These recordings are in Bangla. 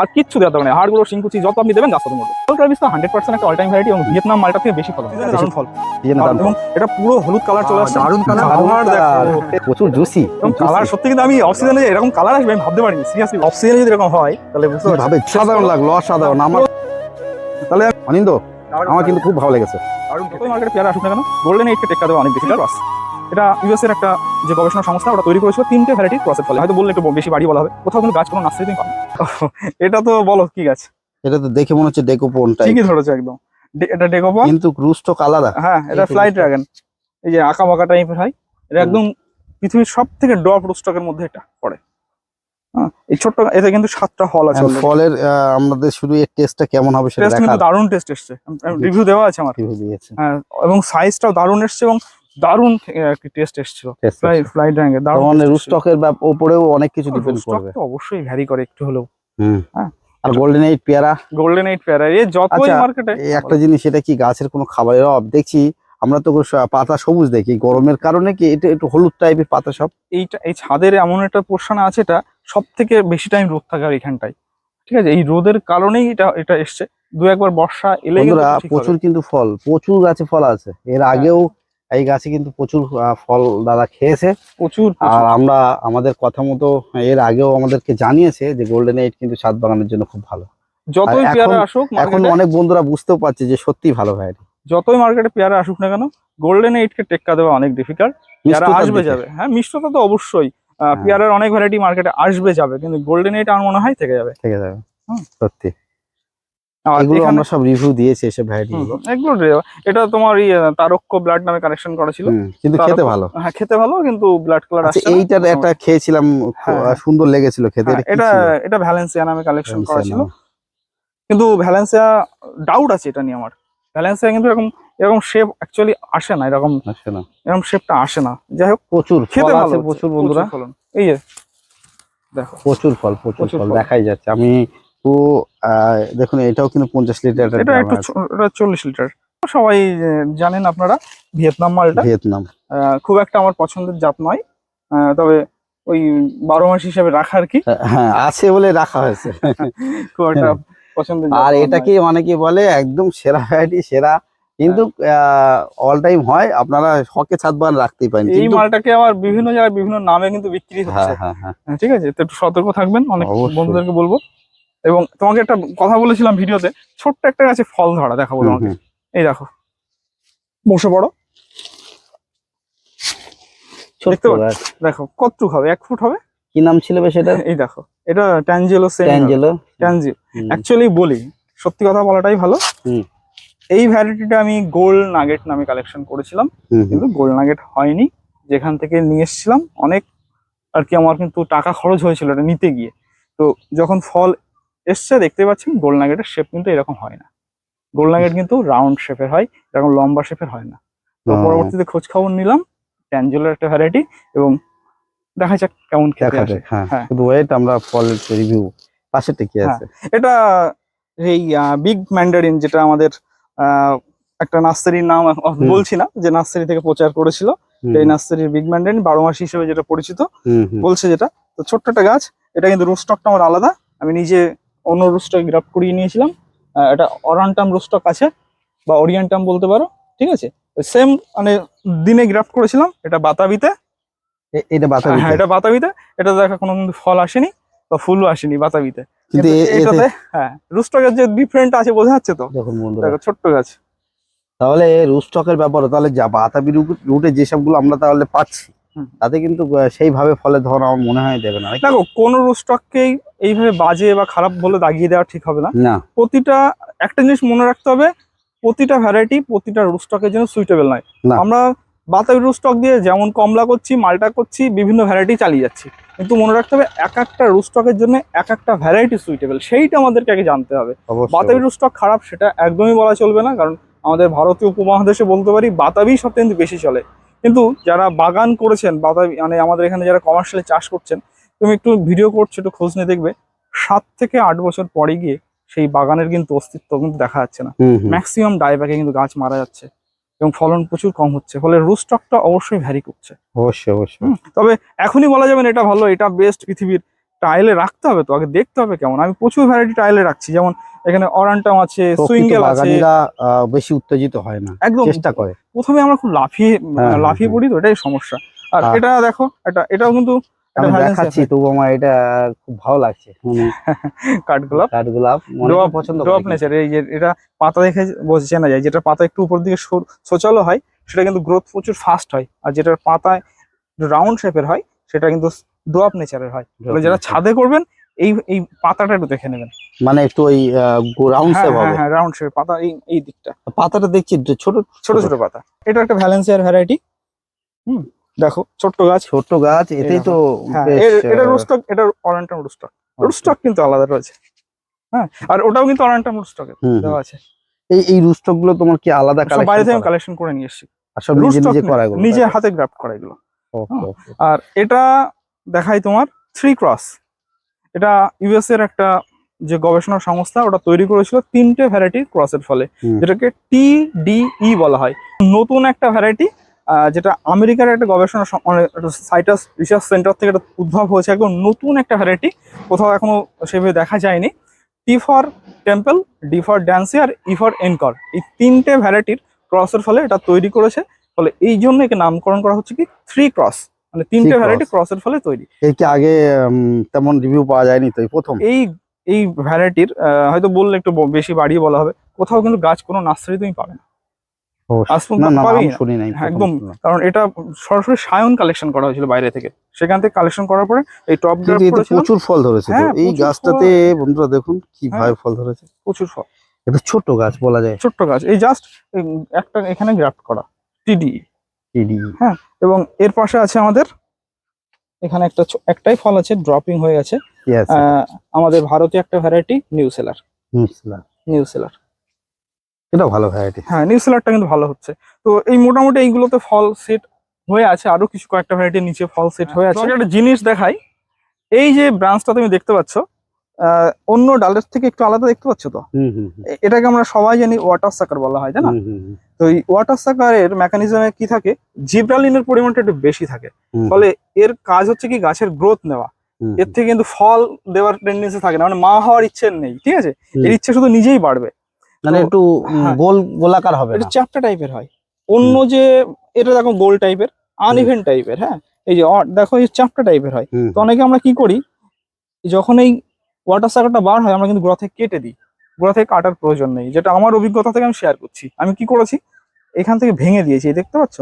আর কিচ্ছু দেওয়া না হাড়গুলো শিংকুচি যত আপনি দেবেন গাছ তত মরবে ফল ট্রাভিস হান্ড্রেড পার্সেন্ট একটা অল টাইম ভ্যারাইটি এবং ভিয়েতনাম মালটা থেকে বেশি ফল। দারুণ ফল। এবং এটা পুরো হলুদ কালার চলে আসছে। দারুণ কালার প্রচুর জুসি এবং কালার সত্যি কিন্তু আমি অফ সিজনে এরকম কালার আসবে আমি ভাবতে পারিনি। সিরিয়াসলি অফ সিজনে যদি এরকম হয় তাহলে বুঝতে পারছি। ভাবে সাধারণ লাগল অসাধারণ। আমার তাহলে অনিন্দ আমার কিন্তু খুব ভালো লেগেছে। যতই মার্কেটে পেয়ারা আসুক না কেন গোল্ডেন এইটকে টেক্কা দেওয়া অনেক বেশি। ক্রস এটা ইউএস এর একটা যে গবেষণা সংস্থা ওটা তৈরি করেছিল তিনটে ভ্যারাইটি ক্রসের ফলে। হয়তো বললে একটু বেশি বাড়ি বলা হবে। কোথাও কোনো গাছ কোনো নার্সারি পাবে এটা তো বলো কি গাছ? এটা তো দেখে মনে হচ্ছে ডেকোপন টাইপ ঠিকই ধরেছো একদম। এটা ডেকোপন? কিন্তু রুস্টক আলাদা হ্যাঁ এটা রুস্টক। ড্রাগন এই যে আঁকা বাঁকা টাইপের হয় এটা একদম পৃথিবীর সব থেকে ড্রপ রুস্টকের মধ্যে এটা পড়ে। হ্যাঁ এই ছোট্ট এতে কিন্তু সাতটা হল আছে ফলের আমাদের শুধু এর টেস্টটা কেমন হবে সেটা টেস্ট কিন্তু দারুণ টেস্ট এসছে। রিভিউ দেওয়া আছে আমার। Review দিয়েছে। হ্যাঁ এবং সাইজটাও দারুণ এসছে এবং দারুণ টেস্ট এসছিল। Taste ফ্লাই ড্রাগনের দারুণ মানে। রুস্টকের উপরেও অনেক কিছু ডিপেন্ড করবে। তো অবশ্যই ভ্যারি করে একটু হলেও। হুম। হ্যাঁ। আর গোল্ডেন এইট পেয়ারা? গোল্ডেন এইট পেয়ারা এই যতই আচ্ছা, মার্কেটে এই একটা জিনিস এটা কি গাছের কোনো খাবারের অভাব? দেখছি আমরা তো পাতা সবুজ দেখি। গরমের কারণে কি এটা একটু হলুদ টাইপের পাতা সব? এইটা এই ছাদের এমন একটা পোর্শন আছে এটা সব থেকে বেশি টাইম রোদ থাকে আর এখানটায়। ঠিক আছে? এই রোদের কারণেই এটা এটা এসছে। দু একবার বর্ষা হবে। প্রচুর কিন্তু ফল প্রচুর গাছে ফল আছে। এর হ্যাঁ। আগেও এই গাছে কিন্তু প্রচুর ফল দাদা খেয়েছে। প্রচুর আর আমরা আমাদের কথা মতো এর আগেও আমাদেরকে জানিয়েছে যে গোল্ডেন এইট কিন্তু ছাদ বাগানের জন্য খুব ভালো। যতই পেয়ারা আসুক এখন অনেক বন্ধুরা বুঝতেও পারছে যে সত্যি ভালো ভ্যারাইটি যতই মার্কেটে পেয়ারা আসুক না কেন গোল্ডেন এইটকে টেক্কা দেওয়া অনেক ডিফিকাল্ট পেয়ারা আসবে যাবে। হ্যাঁ মিষ্টতা তো অবশ্যই। হ্যাঁ। পেয়ারার অনেক ভ্যারাইটি মার্কেটে আসবে যাবে কিন্তু গোল্ডেন এইট আমার মনে হয় থেকে যাবে। ঠিক আছে হুম। সত্যি। এগুলো আমরা সব রিভিউ দিয়েছি এসব ভ্যারাইটি গুলো এগুলো রে- এটা তোমার এই তারক্য ব্লাড নামে কানেকশন করা ছিল। কিন্তু খেতে ভালো। হ্যাঁ খেতে ভালো কিন্তু ব্লাড কালার আচ্ছা আসছে এইটার একটা খেয়েছিলাম হ্যাঁ, হ্যাঁ। সুন্দর লেগেছিল খেতে হ্যাঁ, এটা এটা ভ্যালেন্সিয়া নামে কালেকশন করা ছিল। কিন্তু ভ্যালেন্সিয়া ডাউট আছে এটা নিয়ে আমার। ভ্যালেন্সিয়া কিন্তু এরকম এরকম শেপ অ্যাকচুয়ালি আসে না এরকম না। আসে না। এরকম শেপটা আসে না। যাই হোক প্রচুর খেতে ভালো প্রচুর বন্ধুরা। ফলন। এই যে দেখো। প্রচুর ফল প্রচুর ফল। দেখাই যাচ্ছে। আমি আহ, দেখুন এটাও কিন্তু পঞ্চাশ লিটার এটা একটু চল্লিশ লিটার। সবাই জানেন আপনারা ভিয়েতনাম মালটা। ভিয়েতনাম। খুব একটা আমার পছন্দের জাত নয়। তবে ওই বারো মাস হিসেবে রাখা আর কি। হ্যাঁ আছে বলে রাখা হয়েছে। খুব একটা পছন্দের জাত আর আমার এটা অনেকে বলে একদম সেরা ভ্যারাইটি সেরা কিন্তু অল টাইম হয় আপনারা হকে ছাদ বাগান রাখতেই পারেন। এই মালটাকে আবার বিভিন্ন জায়গায় বিভিন্ন নামে কিন্তু বিক্রি হ্যাঁ হচ্ছে। হ্যাঁ হ্যাঁ। হ্যাঁ, ঠিক আছে? তো একটু সতর্ক থাকবেন অনেক। বন্ধুদেরকে বলব। এবং তোমাকে একটা কথা বলেছিলাম ভিডিওতে ছোট্ট একটা গাছে ফল ধরা দেখাবো তোমাকে। এই দেখো। বসে পড়ো। দেখতে দেখো কতটুক হবে? এক ফুট হবে? কি নাম ছিল বেশ এটা এই দেখো এটা ট্যানজেলো সেন ট্যাঞ্জেলো ট্যানজিল অ্যাকচুয়ালি বলি সত্যি কথা বলাটাই ভালো। এই ভ্যারাইটিটা আমি গোল্ড নাগেট নামে কালেকশন করেছিলাম। কিন্তু গোল্ড নাগেট হয়নি। যেখান থেকে নিয়ে এসেছিলাম অনেক আর কি আমার কিন্তু টাকা খরচ হয়েছিল এটা নিতে গিয়ে। তো যখন ফল এসছে দেখতে পাচ্ছেন গোল্ড নাগেটের শেপ কিন্তু এরকম হয় না। গোল্ড নাগেট কিন্তু রাউন্ড শেপের হয় এরকম লম্বা শেপের হয় না। তো পরবর্তীতে খোঁজ খবর নিলাম ট্যানজেলোর একটা ভ্যারাইটি এবং দেখা যাক কেমন খেতে আসে। হ্যাঁ। হ্যাঁ। শুধু ওয়েট আমরা ফলের রিভিউ পাশেরটা কি হ্যাঁ। আছে। এটা এই বিগ ম্যান্ডারিন যেটা আমাদের আহ, একটা নার্সারির নাম বলছি না যে নার্সারি থেকে প্রচার করেছিল এই নার্সারির বিগ ম্যান্ডারিন বারো মাস হিসেবে যেটা পরিচিত। বলছে যেটা তো ছোট্ট একটা গাছ এটা কিন্তু রুস্টকটা আমার আলাদা আমি নিজে অন্য রুস্টক গ্রাফট করিয়ে নিয়েছিলাম। এটা অরান্টাম রুস্টক আছে বা ওরিয়েন্টাম বলতে পারো ঠিক আছে? সেম মানে দিনে গ্রাফট করেছিলাম এটা বাতাবিতে। এটা বাতা হ্যাঁ এটা বাতাবিতে। এটা দেখা কোনো কিন্তু ফল আসেনি বা ফুলও আসেনি বাতাবিতে। কিন্তু এটাতে হ্যাঁ রুস্টকের যে ডিফারেন্ট আছে বোঝা যাচ্ছে তো? দেখুন বন্ধুরা। দেখো ছোট্ট গাছ। তাহলে রুস্টকের ব্যাপারে তাহলে যা বাতাবি রুটে যেসবগুলো আমরা তাহলে পাচ্ছি। তাতে কিন্তু সেইভাবে ফলে ধর আমার মনে হয় দেবে না। দেখো কোন রুস্টককেই এইভাবে বাজে বা খারাপ বলে দাগিয়ে দেওয়া ঠিক হবে না। না। প্রতিটা একটা জিনিস মনে রাখতে হবে প্রতিটা ভ্যারাইটি প্রতিটা রুস্টকের জন্য সুইটেবল নয়। আমরা বাতাবি রুস্টক দিয়ে যেমন কমলা করছি মালটা করছি বিভিন্ন ভ্যারাইটি চালিয়ে যাচ্ছি। কিন্তু মনে রাখতে হবে এক একটা রুস্টকের জন্য এক একটা ভ্যারাইটি সুইটেবল সেইটা আমাদেরকে আগে জানতে হবে। বাতাবি রুস্টক খারাপ সেটা একদমই বলা চলবে না কারণ আমাদের ভারতীয় উপমহাদেশে বলতে পারি বাতাবি সব কিন্তু বেশি চলে। কিন্তু যারা বাগান করেছেন বা মানে আমাদের এখানে যারা কমার্শিয়ালি চাষ করছেন তুমি একটু ভিডিও করছ একটু খোঁজ নিয়ে দেখবে সাত থেকে আট বছর পরে গিয়ে সেই বাগানের কিন্তু অস্তিত্ব কিন্তু দেখা যাচ্ছে না। ম্যাক্সিমাম ডাইব্যাকে কিন্তু গাছ মারা যাচ্ছে এবং ফলন প্রচুর কম হচ্ছে ফলে রুস্টকটা অবশ্যই ভ্যারি করছে। অবশ্যই অবশ্যই। তবে এখনই বলা যাবে না এটা ভালো এটা বেস্ট পৃথিবীর। টাইলে রাখতে হবে তো? আগে দেখতে হবে কেমন? আমি প্রচুর ভ্যারাইটি টাইলে রাখছি। যেমন এখানে অরান্টাম আছে সুইঙ্গেল আছে। বেশি উত্তেজিত হয় না। একদম। চেষ্টা করে। প্রথমে আমরা খুব লাফিয়ে হ্যাঁ, লাফিয়ে হ্যাঁ। পড়ি তো এটাই সমস্যা। আর হ্যাঁ। এটা দেখো এটা এটাও কিন্তু দেখাচ্ছি তবু আমার এটা খুব ভালো লাগছে। কাঠগোলাপ কাঠগোলাপ পছন্দ নেচার এই যে এটা পাতা দেখে বোঝা যায় যেটা পাতা একটু উপর দিকে হয় সেটা কিন্তু গ্রোথ প্রচুর ফাস্ট হয়। আর যেটার পাতায় রাউন্ড শেপের হয় সেটা কিন্তু ড্রপ নেচারের হয়। যারা ছাদে করবেন এই এই পাতাটা একটু দেখে নেবেন। মানে একটু ওই রাউন্ড হ্যাঁ শেপ হ্যাঁ হবে। হ্যাঁ রাউন্ড শেপের পাতা এই এই দিকটা। পাতাটা দেখছি ছোট ছোট। ছোট পাতা। এটা একটা ভ্যালেন্সিয়ার ভ্যারাইটি হুম দেখো ছোট্ট গাছ। ছোট গাছ এতেই তো হ্যাঁ এটা রুস্টক এটা অরেন্টাম রুস্টক। রুস্টক কিন্তু আলাদা রয়েছে। হ্যাঁ আর ওটাও কিন্তু অরেন্টাম রুস্টকে। দেওয়া আছে। এই এই রুস্টকগুলো তোমার কি আলাদা সব বাইরে থেকে কালেকশন কালেকশন করে? নিয়ে এসেছি। আর সব নিজে নিজে করা এগুলো, নিজে হাতে গ্রাফট করা এগুলো। ওকে। আর এটা দেখাই তোমার থ্রি ক্রস এটা ইউএস এর একটা যে গবেষণা সংস্থা ওটা তৈরি করেছিল তিনটে ভ্যারাইটির ক্রসের ফলে। যেটাকে টিডিই বলা হয়। নতুন একটা ভ্যারাইটি যেটা আমেরিকার একটা গবেষণা সাইটাস রিসার্চ সেন্টার থেকে এটা উদ্ভব হয়েছে। একদম নতুন একটা ভ্যারাইটি কোথাও এখনও সেভাবে দেখা যায়নি। T for temple D for dancy R E for encore এই তিনটে ভ্যারাইটির ক্রসের ফলে এটা তৈরি করেছে। ফলে এই জন্য একে নামকরণ করা হচ্ছে কি থ্রি ক্রস মানে তিনটে ভ্যারাইটি cross। ক্রসের ফলে তৈরি। এর কি আগে তেমন রিভিউ পাওয়া যায়নি তো প্রথম? এই এই ভ্যারাইটির হয়তো বললে একটু বেশি বাড়িয়ে বলা হবে। কোথাও কিন্তু গাছ কোনো নার্সারি তুমি পাবে না। হ্যাঁ, একদম। কারণ এটা সরাসরি সায়ন কালেকশন করা হয়েছিল বাইরে থেকে। সেখান থেকে কালেকশন করার পরে এই টপ প্রচুর ফল ধরেছে হ্যাঁ, এই গাছটাতে বন্ধুরা দেখুন কি হ্যাঁ। ভাবে ফল ধরেছে। প্রচুর ফল। এটা ছোট গাছ বলা যায়। ছোট্ট গাছ। এই জাস্ট একটা এখানে গ্রাফট করা টিডি টিডি এবং এর পাশে আছে আমাদের এখানে একটা একটাই ফল আছে ড্রপিং হয়ে গেছে। আমাদের ভারতীয় একটা variety new seller new seller এটা ভালো ভ্যারাইটি হ্যাঁ নিউ সেলারটা কিন্তু ভালো হচ্ছে। তো এই মোটামুটি এইগুলোতে ফল সেট হয়ে আছে আরও কিছু কয়েকটা ভ্যারাইটির নিচে ফল সেট হয়ে আছে। একটা জিনিস দেখাই এই যে ব্রাঞ্চটা তুমি দেখতে পাচ্ছ অন্য ডালের থেকে একটু আলাদা দেখতে পাচ্ছ তো? এটাকে আমরা সবাই জানি ওয়াটার সাকার বলা হয় তাই না? তো এই ওয়াটার সাকারের মেকানিজমে কি থাকে? জিব্রালিনের পরিমাণটা একটু বেশি থাকে। ফলে এর কাজ হচ্ছে কি? গাছের গ্রোথ নেওয়া। এর থেকে কিন্তু ফল দেওয়ার টেন্ডেন্সি থাকে না। মানে মা হওয়ার ইচ্ছে নেই ঠিক আছে? এর ইচ্ছে শুধু নিজেই বাড়বে। মানে একটু হ্যাঁ। গোল গোলাকার হবে এটা চ্যাপ্টা টাইপের হয়। অন্য যে এটা দেখো গোল টাইপের আনইভেন টাইপের হ্যাঁ? এই যে দেখো এই চ্যাপ্টা টাইপের হয়। তো অনেকে আমরা কি করি? যখন এই ওয়াটার সাকারটা বার হয় আমরা কিন্তু গোড়া থেকে কেটে দিই। গোড়া থেকে কাটার প্রয়োজন নেই যেটা আমার অভিজ্ঞতা থেকে আমি শেয়ার করছি। আমি কি করেছি? এখান থেকে ভেঙে দিয়েছি দেখতে পাচ্ছ?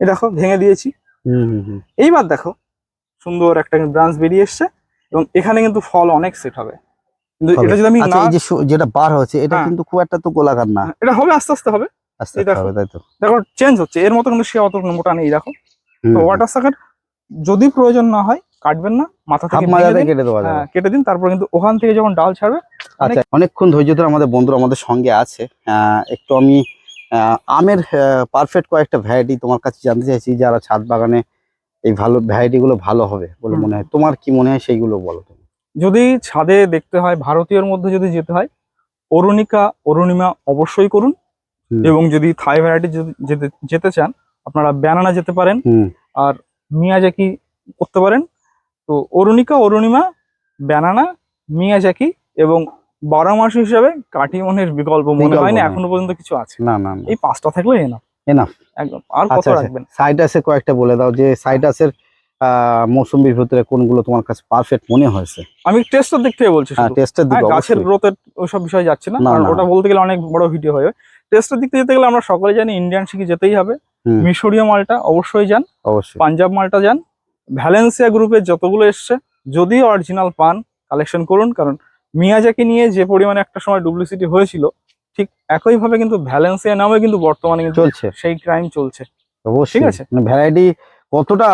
এই দেখো ভেঙে দিয়েছি। হুম, হুম, হুম। এইবার দেখো সুন্দর একটা ব্রাঞ্চ বেরিয়ে এসছে এবং এখানে কিন্তু ফল অনেক সেট হবে। কিন্তু এটা যদি আমি আচ্ছা না যে যেটা বার হচ্ছে এটা হ্যাঁ। কিন্তু খুব একটা তো গোলাকার না। এটা হবে আস্তে আস্তে হবে। আস্তে আস্তে হবে তাই তো। দেখো চেঞ্জ হচ্ছে। এর মতো কিন্তু সে অত মোটা নেই দেখো। তো ওয়াটার সাকার যদি প্রয়োজন না হয় কাটবেন না মাথা থেকে দিন, কেটে দেওয়া যাবে। হ্যাঁ, কেটে দিন তারপর কিন্তু ওখান থেকে যখন ডাল ছাড়বে আচ্ছা অনেকক্ষণ ধৈর্য ধরে আমাদের বন্ধুরা আমাদের সঙ্গে আছে। একটু আমি আমের পারফেক্ট কয়েকটা ভ্যারাইটি তোমার কাছে জানতে চাইছি যারা ছাদ বাগানে এই ভালো ভ্যারাইটি গুলো ভালো হবে বলে মনে হয়। তোমার কি মনে হয় সেইগুলো বলো তুমি? যদি ছাদে দেখতে হয় ভারতীয়র মধ্যে যদি যেতে হয় অরুণিকা অরুণিমা অবশ্যই করুন। এবং যদি থাই ভ্যারাইটি যেতে যেতে চান আপনারা ব্যানানা যেতে পারেন আর মিয়াজাকি করতে পারেন। তো অরুণিকা অরুণিমা ব্যানানা মিয়াজাকি এবং বারো মাস হিসাবে কাটিমনের বিকল্প মনে হয় না এখনও পর্যন্ত কিছু আছে। না না এই পাঁচটা থাকলে এনা Enough। একদম আর কত আচ্ছা আচ্ছা। রাখবেন? সাইটাসের কয়েকটা বলে দাও যে সাইটাসের মৌসুমির ভিতরে কোনগুলো তোমার কাছে পারফেক্ট মনে হয়েছে? আমি টেস্টের দিক থেকে বলছি হ্যাঁ। টেস্টের হ্যাঁ দিকে গাছের অবশ্যই। গ্রোথের ওইসব বিষয় যাচ্ছে না কারণ ওটা বলতে গেলে অনেক বড় ভিডিও হবে টেস্টের দিক থেকে যেতে গেলে আমরা সকলে জানি ইন্ডিয়ান শিখে যেতেই হবে। মিশরীয় মালটা অবশ্যই যান। অবশ্যই। পাঞ্জাব মালটা যান। ভ্যালেন্সিয়া গ্রুপের যতগুলো এসছে যদি অরিজিনাল পান কালেকশন করুন কারণ মিয়াজাকে নিয়ে যে পরিমাণে একটা সময় ডুপ্লিসিটি হয়েছিল ঠিক একইভাবে কিন্তু ভ্যালেন্সিয়া নামে কিন্তু বর্তমানে চলছে। সেই ক্রাইম চলছে। ঠিক আছে। মানে ভ্যারাইটি কতটা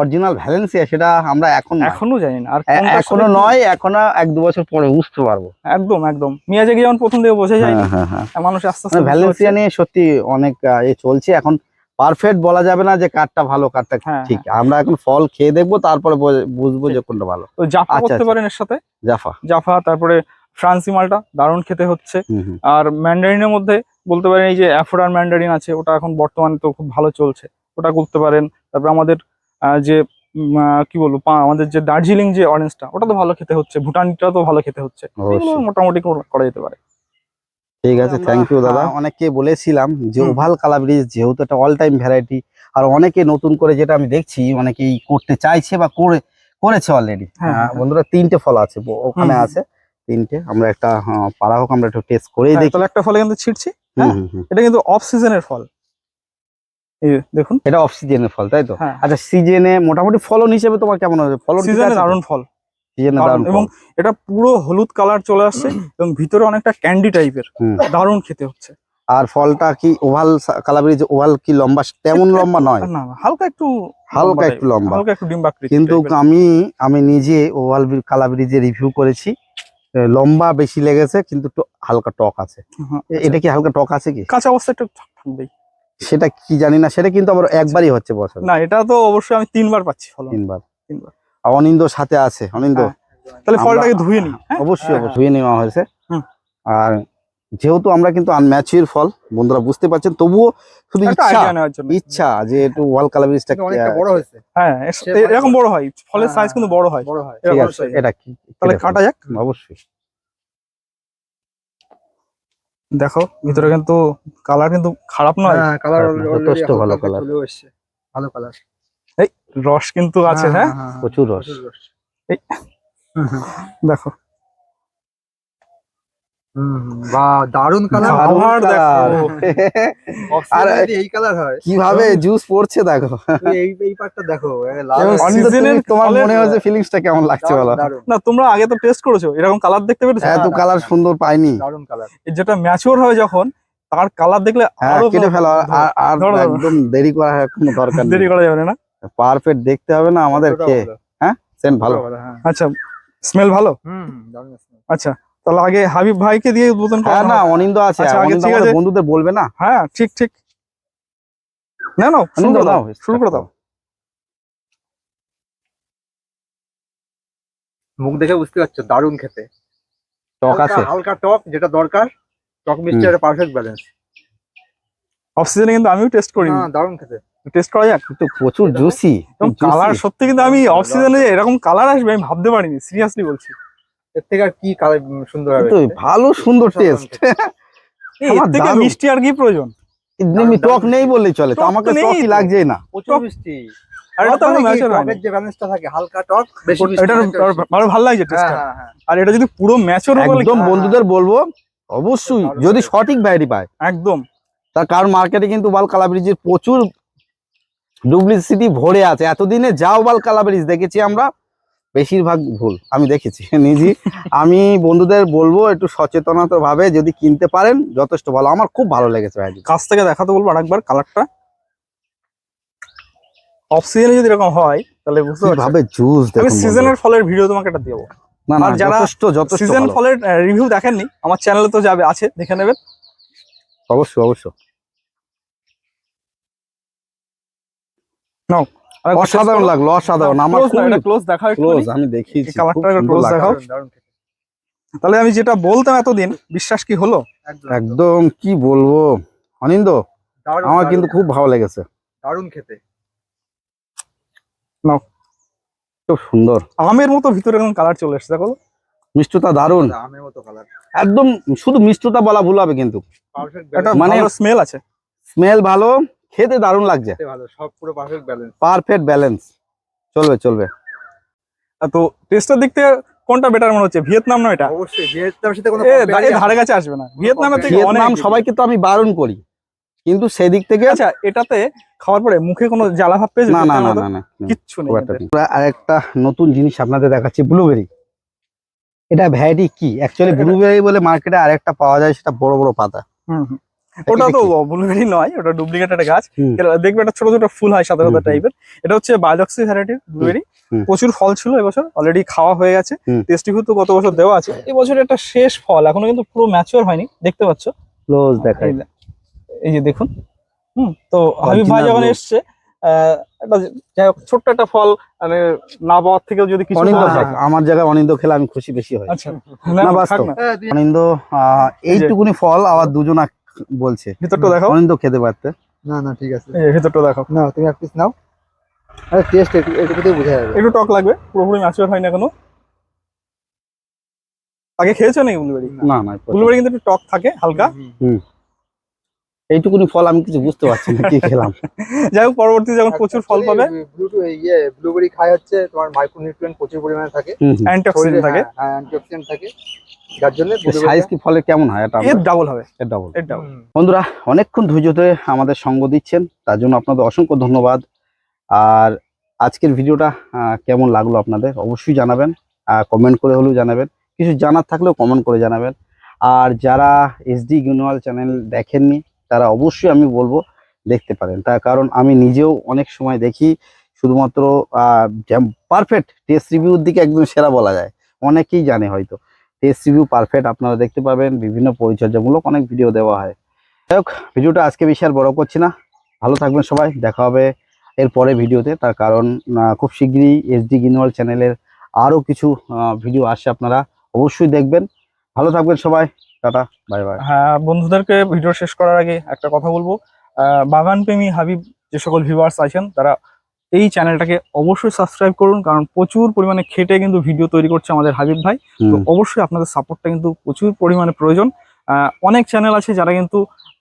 অরিজিনাল ভ্যালেন্সিয়া সেটা আমরা এখন এখনও জানি না। আর এখনও নয় এখনও এক দু বছর পরে বুঝতে পারব। একদম একদম। মিয়াজাকি যেমন প্রথম দিকে বোঝা যায়নি হ্যাঁ হ্যাঁ হ্যাঁ। মানুষ আস্তে আস্তে মানে ভ্যালেন্সিয়া নিয়ে সত্যি অনেক এ চলছে। এখন পারফেক্ট বলা যাবে না যে কাঠটা ভালো কাঠটা হ্যাঁ ঠিক। আমরা এখন ফল খেয়ে দেখব তারপরে বুঝব যে কোনটা ভালো। তো জাফা আচ্ছা, করতে আচ্ছা। পারেন এর সাথে? জাফা। জাফা তারপরে ফ্রান্সি মালটা দারুণ খেতে হচ্ছে। আর ম্যান্ডারিনের মধ্যে বলতে পারেন এই যে অ্যাফোরার ম্যান্ডারিন আছে ওটা এখন বর্তমানে তো খুব ভালো চলছে। ওটা করতে পারেন। তারপরে আমাদের যে কি বলব আমাদের যে দার্জিলিং যে অরেঞ্জটা ওটা তো ভালো খেতে হচ্ছে। ভুটানটা তো ভালো খেতে হচ্ছে। মোটামুটি করা যেতে পারে। ঠিক আছে থ্যাংক ইউ দাদা। অনেককে বলেছিলাম যে। ওভাল কালাব্রিজ যেহেতু একটা অল টাইম ভ্যারাইটি আর অনেকে নতুন করে যেটা আমি দেখছি অনেকেই করতে চাইছে বা করে করেছে অলরেডি হ্যাঁ, হ্যাঁ। বন্ধুরা তিনটে ফল আছে ওখানে আছে তিনটে। আমরা একটা পাড়া হোক আমরা একটু টেস্ট করেই হ্যাঁ, দেখি। তাহলে একটা ফলে কিন্তু ছিটছি হুম, হ্যাঁ। হুম, হুম। এটা কিন্তু অফ সিজনের ফল দেখুন। এটা অফ সিজনের ফল তাই তো? হ্যাঁ। আচ্ছা সিজনে মোটামুটি ফলন হিসেবে তোমার কেমন হবে? ফলন সিজনে দারুণ ফল। এবং এটা পুরো হলুদ কালার চলে আসছে এবং ভিতরে অনেকটা ক্যান্ডি টাইপের। দারুণ খেতে হচ্ছে। আর ফলটা কি ওভাল কালাব্রিজ ওভাল কি লম্বা? তেমন লম্বা নয়। না হালকা একটু হালকা একটু লম্বা। হালকা একটু ডিম্বাকৃতি কিন্তু আমি আমি নিজে ওভাল কালাব্রিজে রিভিউ করেছি। লম্বা বেশি লেগেছে কিন্তু একটু হালকা টক আছে। হ্যাঁ, এটা কি হালকা টক আছে কি? কাঁচা অবস্থা একটু থাকবেই। সেটা কি জানি না সেটা কিন্তু আবার একবারই হচ্ছে বছর না এটা তো অবশ্যই আমি তিনবার পাচ্ছি ফলন। তিনবার। তিনবার। অনিন্দ সাথে আছে অনিন্দ। হ্যাঁ, তাহলে ফলটাকে ধুয়ে নিই হ্যাঁ? অবশ্যই হ্যাঁ, ধুয়ে নেওয়া হয়েছে। আর যেহেতু আমরা কিন্তু আনম্যাচিউর ফল বন্ধুরা বুঝতে পারছেন তবুও শুধু ইচ্ছা ইচ্ছা যে একটু ওয়াল অনেকটা বড় হয়েছে। হ্যাঁ এরকম বড় হয় ফলের সাইজ কিন্তু বড় হয়। বড় হয়। ঠিক আছে এটা কি তাহলে কাটা যাক। অবশ্যই। দেখো ভিতরে কিন্তু কালার কিন্তু খারাপ নয়। হ্যাঁ কালার যথেষ্ট ভালো এসছে ভালো কালার রস কিন্তু আছে হ্যাঁ প্রচুর রস। দেখো। দারুণ কালার। আর- এই কালার হয়। কীভাবে জুস পড়ছে দেখো। এই এই পার্টটা তোমার মনে হচ্ছে ফিলিংসটা কেমন লাগছে বলো? না তোমরা আগে তো টেস্ট করেছ। এরকম কালার দেখতে পেরেছ? এত কালার সুন্দর পাইনি। দারুণ কালার যেটা ম্যাচিওর হয় যখন তার কালার দেখলে হ্যাঁ আরও কেটে ফেলো। আর-। একদম দেরি কোনো দরকার দেরি করা যাবে না। পারফেক্ট দেখতে হবে না আমাদেরকে সেন্ট ভালো। হ্যাঁ। আচ্ছা স্মেল ভালো। আচ্ছা তাহলে আগে হাবিব ভাইকে দিয়ে উদ্বোধন করা হ্যাঁ না অনিন্দ আছে। আচ্ছা, আছে। বন্ধুদের বলবে না। হ্যাঁ ঠিক ঠিক। না না শুরু অনিন্দ করে দাও দাও শুরু করে দাও। মুখ দেখে বুঝতে পারছ দারুণ খেতে। টক আছে। হালকা টক যেটা দরকার টক মিষ্টি একটা পারফেক্ট ব্যালেন্স অফ সিজনে কিন্তু আমিও টেস্ট করি না দারুণ খেতে। টেস্ট করা যাক কিন্তু প্রচুর জুসি এবং কালার সত্যি কিন্তু আমি অফ সিজনে এরকম কালার আসবে আমি ভাবতে পারিনি সিরিয়াসলি বলছি। এর থেকে আর কি কালার সুন্দর হবে কিন্তু ভালো সুন্দর টেস্ট এর থেকে মিষ্টি আর কি প্রয়োজন? টক নেই বললেই চলে তো আমাকে টকই তো। না। প্রচুর মিষ্টি। আর এটা তো মানে কি? ম্যাচার হয়নি টকের যে ব্যালেন্সটা থাকে হালকা টক বেশি মিষ্টি ভালো লাগছে হ্যাঁ হ্যাঁ হ্যাঁ। আর এটা যদি পুরো ম্যাচর একদম বন্ধুদের বলব অবশ্যই যদি সঠিক ভ্যারাইটি পায়। একদম। তার কারণ মার্কেটে কিন্তু বাল কালাব্রিজের প্রচুর ডুপ্লিসিটি ভরে আছে। এতদিনে যাও বাল কালাব্রিজ দেখেছি আমরা। বেশিরভাগ ভুল আমি দেখেছি। নিজে আমি বন্ধুদের বলব একটু সচেতনতা ভাবে যদি কিনতে পারেন যথেষ্ট ভালো। আমার খুব ভালো লেগেছে ভ্যারাইটি কাছ থেকে দেখাতে বলব আরেকবার কালারটা। অফ সিজনে যদি এরকম হয় তাহলে বুঝতে পারছি কীভাবে জুস আমি সিজনের ফলের ভিডিও তোমাকে একটা দেবো। না না আর যারা যথেষ্ট যথেষ্ট সিজন ফলের রিভিউ দেখেননি আমার চ্যানেলে তো যাবে আছে দেখে নেবেন। অবশ্যই অবশ্যই। অসাধারণ লাগল অসাধারণ। আমার ক্লোজ দেখা ক্লোজ আমি দেখিয়েছি close লাগল। দেখাও। তাহলে আমি যেটা বলতাম এতদিন বিশ্বাস কি হলো? একদম কি বলব? অনিন্দ আমার কিন্তু খুব ভালো লেগেছে। দারুণ খেতে। খুব সুন্দর। আমের মতো ভিতরে এরকম কালার চলে এসছে দেখো। মিষ্টতা দারুণ। আমের মতো কালার একদম শুধু মিষ্টতা বলা ভুল হবে কিন্তু। একটা মানে- স্মেল আছে। স্মেল ভালো খেতে দারুণ লাগছে। সব পুরো পারফেক্ট ব্যালেন্স পারফেক্ট ব্যালেন্স চলবে চলবে। তো টেস্টের দিক থেকে কোনটা বেটার মনে হচ্ছে ভিয়েতনাম না এটা? অবশ্যই ভিয়েতনামের সাথে কোনো ধারে কাছে আসবে না। ভিয়েতনামের থেকে অনেক ভিয়েতনাম সবাইকে তো আমি বারণ করি কিন্তু সেদিক থেকে আচ্ছা এটাতে খাওয়ার পরে মুখে কোনো জ্বালা ভাব পেয়েছে? না না না না কিচ্ছু নেই খুব একটা নতুন জিনিস আপনাদের দেখাচ্ছি ব্লুবেরি এটা ভ্যারাইটি কি? অ্যাকচুয়ালি ব্লুবেরি বলে মার্কেটে আরেকটা পাওয়া যায় সেটা বড় বড় পাতা। হুম, হুম। ওটা তো ব্লুবেরি নয় ওটা ডুপ্লিকেট একটা গাছ এটা দেখবে একটা ছোট ছোট ফুল হয় সাদা সাদা টাইপের এটা হচ্ছে বায়োলক্সি ভ্যারাইটির ব্লুবেরি প্রচুর ফল ছিল এবছর অলরেডি খাওয়া হয়ে গেছে। টেস্টি তো গত বছর দেওয়া আছে। এই বছর একটা শেষ ফল এখনও কিন্তু পুরো ম্যাচিওর হয়নি দেখতে পাচ্ছ? ক্লোজ দেখাই। এই যে- এই যে দেখুন। হুম তো হাবিব ভাই যখন। এসছে আহ, একটা যাই হোক ছোট্ট একটা ফল মানে না পাওয়ার থেকেও যদি কিছু অনিন্দ পাওয়া আমার জায়গায় অনিন্দ খেলে আমি খুশি বেশি হয় আচ্ছা না, বাস্তব। হ্যাঁ, অনিন্দ আহ, এইটুকুনি ফল আবার দুজন বলছে। ভিতরটা দেখাও। অনিন্দ খেতে পারতে। না না ঠিক আছে। এই ভিতরটা দেখাও। না তুমি এক পিস নাও। আরে টেস্ট একটু একটুতেই বোঝা যাবে। একটু টক লাগবে। পুরোপুরি হয় না এখনও। আগে খেয়েছো নাকি ব্লুবেরি না না ব্লুবেরি কিন্তু একটু টক থাকে হালকা। এইটুকুনি ফল আমি কিছু বুঝতে পারছি না কি খেলাম। যাই হোক পরবর্তী যখন প্রচুর ফল পাবে। ইয়ে ব্লুবেরি খায় হচ্ছে তোমার মাইক্রোনিউট্রিয়েন্ট প্রচুর পরিমাণে থাকে। অ্যান্টিঅক্সিডেন্ট থাকে। হ্যাঁ অ্যান্টিঅক্সিডেন্ট থাকে। যার জন্য সাইজ কি ফলের কেমন হয় এটা এর ডাবল হবে। ডবল এর ডাবল বন্ধুরা অনেকক্ষণ ধৈর্য ধরে আমাদের সঙ্গ দিচ্ছেন তার জন্য আপনাদের অসংখ্য ধন্যবাদ। আর আজকের ভিডিওটা কেমন লাগল আপনাদের অবশ্যই জানাবেন। কমেন্ট করে হলেও জানাবেন। কিছু জানার থাকলেও কমেন্ট করে জানাবেন। আর যারা এসডি গুনওয়াল চ্যানেল দেখেননি তারা অবশ্যই আমি বলব দেখতে পারেন। তার কারণ আমি নিজেও অনেক সময় দেখি শুধুমাত্র পারফেক্ট টেস্ট রিভিউর দিকে একদম সেরা বলা যায়। অনেকেই জানে হয়তো। টেস্ট রিভিউ পারফেক্ট আপনারা দেখতে পাবেন। বিভিন্ন পরিচর্যামূলক অনেক ভিডিও দেওয়া হয়। যাই হোক, ভিডিওটা আজকে বেশি আর বড় করছি না। ভালো থাকবেন সবাই। দেখা হবে এর পরে ভিডিওতে। তার কারণ খুব শীঘ্রই এসডি গিনওয়াল চ্যানেলের আরও কিছু ভিডিও আসছে আপনারা অবশ্যই দেখবেন। ভালো থাকবেন সবাই। টাটা বাই বাই হ্যাঁ বন্ধুদেরকে ভিডিও শেষ করার আগে একটা কথা বলব। বাগান প্রেমী হাবিব যে সকল ভিউয়ার্স আছেন তারা এই চ্যানেলটাকে অবশ্যই সাবস্ক্রাইব করুন কারণ প্রচুর পরিমাণে খেটে কিন্তু ভিডিও তৈরি করছে আমাদের হাবিব ভাই। তো অবশ্যই আপনাদের সাপোর্টটা কিন্তু প্রচুর পরিমাণে প্রয়োজন। আহ, অনেক চ্যানেল আছে যারা কিন্তু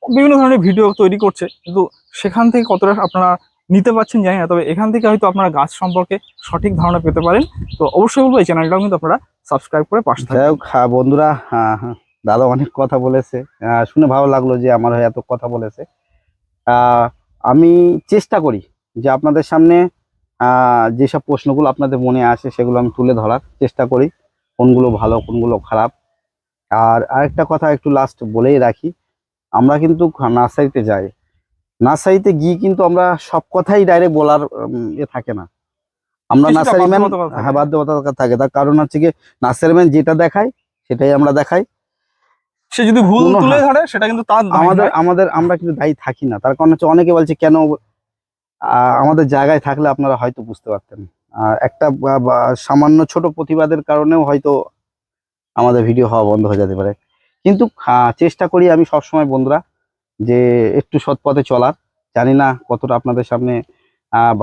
বিভিন্ন ধরনের ভিডিও তৈরি করছে কিন্তু সেখান থেকে কতটা আপনারা নিতে পারছেন জানি না তবে এখান থেকে হয়তো আপনারা গাছ সম্পর্কে সঠিক ধারণা পেতে পারেন। তো অবশ্যই বলব এই চ্যানেলটাও কিন্তু আপনারা সাবস্ক্রাইব করে পাশে থাকবেন যাই হোক বন্ধুরা হ্যাঁ হ্যাঁ, দাদা অনেক কথা বলেছে। শুনে ভালো লাগল যে আমার হয়ে এত কথা বলেছে। আমি চেষ্টা করি যে আপনাদের সামনে আহ, যেসব প্রশ্নগুলো আপনাদের মনে আসে সেগুলো আমি তুলে ধরার চেষ্টা করি। কোনগুলো ভালো কোনগুলো খারাপ। আর আরেকটা কথা একটু লাস্ট বলেই রাখি আমরা কিন্তু নার্সারিতে যাই। নার্সারিতে গিয়ে কিন্তু আমরা সব কথাই ডাইরেক্ট বলার এ থাকে না। আমরা নার্সারিম্যান হ্যাঁ বাধ্যবাধকতা থাকে। তার কারণ হচ্ছে কি নার্সারিম্যান যেটা দেখায় সেটাই আমরা দেখাই। সে যদি ভুল তুলে ধরে সেটা কিন্তু তার আমাদের আমাদের আমরা কিন্তু দায়ী থাকি না। তার কারণ হচ্ছে অনেকে বলছে কেন আমাদের জায়গায় থাকলে আপনারা হয়তো বুঝতে পারতেন। একটা সামান্য ছোট প্রতিবাদের কারণেও হয়তো আমাদের ভিডিও হওয়া বন্ধ হয়ে যেতে পারে। কিন্তু চেষ্টা করি আমি সবসময় বন্ধুরা যে একটু সৎ পথে চলার। জানি না কতটা আপনাদের সামনে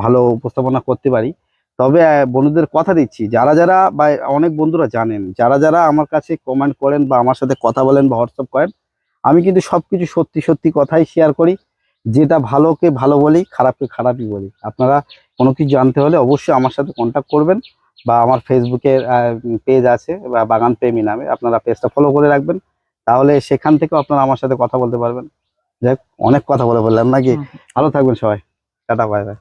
ভালো উপস্থাপনা করতে পারি। তবে বন্ধুদের কথা দিচ্ছি যারা যারা বা অনেক বন্ধুরা জানেন যারা যারা আমার কাছে কমেন্ট করেন বা আমার সাথে কথা বলেন বা হোয়াটসঅ্যাপ করেন আমি কিন্তু সবকিছু সত্যি সত্যি কথাই শেয়ার করি। যেটা ভালোকে ভালো বলি খারাপকে খারাপই বলি। আপনারা কোনো কিছু জানতে হলে অবশ্যই আমার সাথে কন্ট্যাক্ট করবেন বা আমার ফেসবুকের পেজ আছে বা বাগান প্রেমী নামে আপনারা পেজটা ফলো করে রাখবেন। তাহলে সেখান থেকেও আপনারা আমার সাথে কথা বলতে পারবেন। যাই অনেক কথা বলে বললাম নাকি? হুম। ভালো থাকবেন সবাই। Tata bye bye